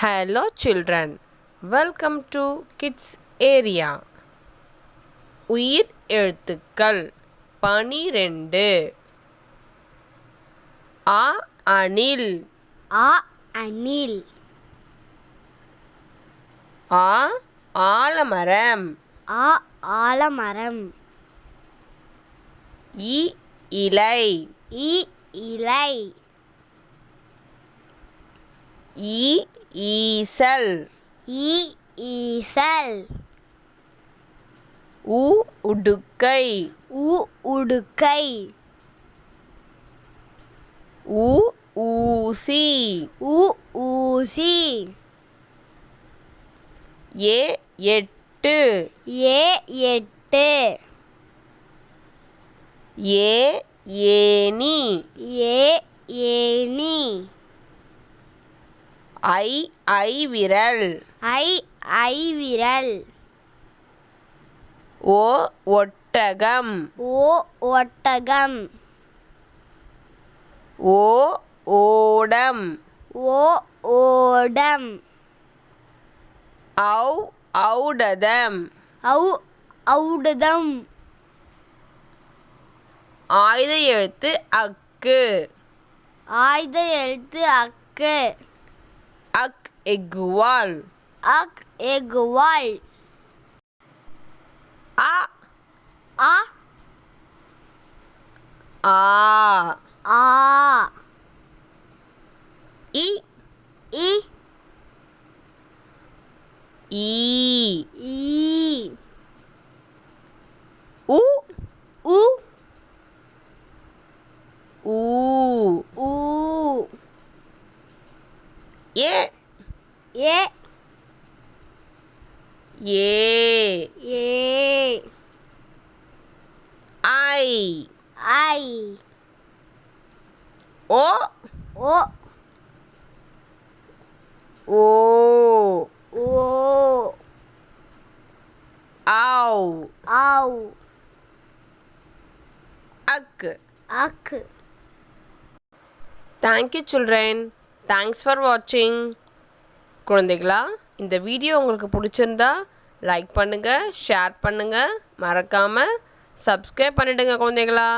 Hello children, welcome to Kids Area. உயிர் எழுத்துக்கள் பனிரெண்டு. ஆ அணில். ஆ அணில். ஆ ஆலமரம். ஆ ஆலமரம். இ இலை. இ இலை. ஈ ஈசல். இ ஈசல். உ உடுக்கை. உ உடுக்கை. உ ஊசி. உ ஊசி. ஏ எட்டு. ஏ எட்டு. ஏ ஏனி ஏ ஐ ஐ விரல். ஐ ஐ விரல். ஓ ஒட்டகம். ஓ ஒட்டகம். ஓ ஓடம். ஓ ஓடம். ஔ ஔடதம். ஔ ஔடதம். ஆயுத எழுத்து அக்கு. ஆயுத எழுத்து அக்கு. Ak igual. Ak igual. A. A. A. A. I. I. I. I. A A A ஏ ஐ ஐ ஓ ஓ ஓ ஓ ஔ ஔ அக்கு அக்கு தேங்க்யூ சில்ட்ரன் Thanks for வாட்சிங் குழந்தைகளா இந்த வீடியோ உங்களுக்கு பிடிச்சிருந்தா லைக் பண்ணுங்கள் ஷேர் பண்ணுங்கள் மறக்காமல் சப்ஸ்கிரைப் பண்ணிவிடுங்க குழந்தைகளா.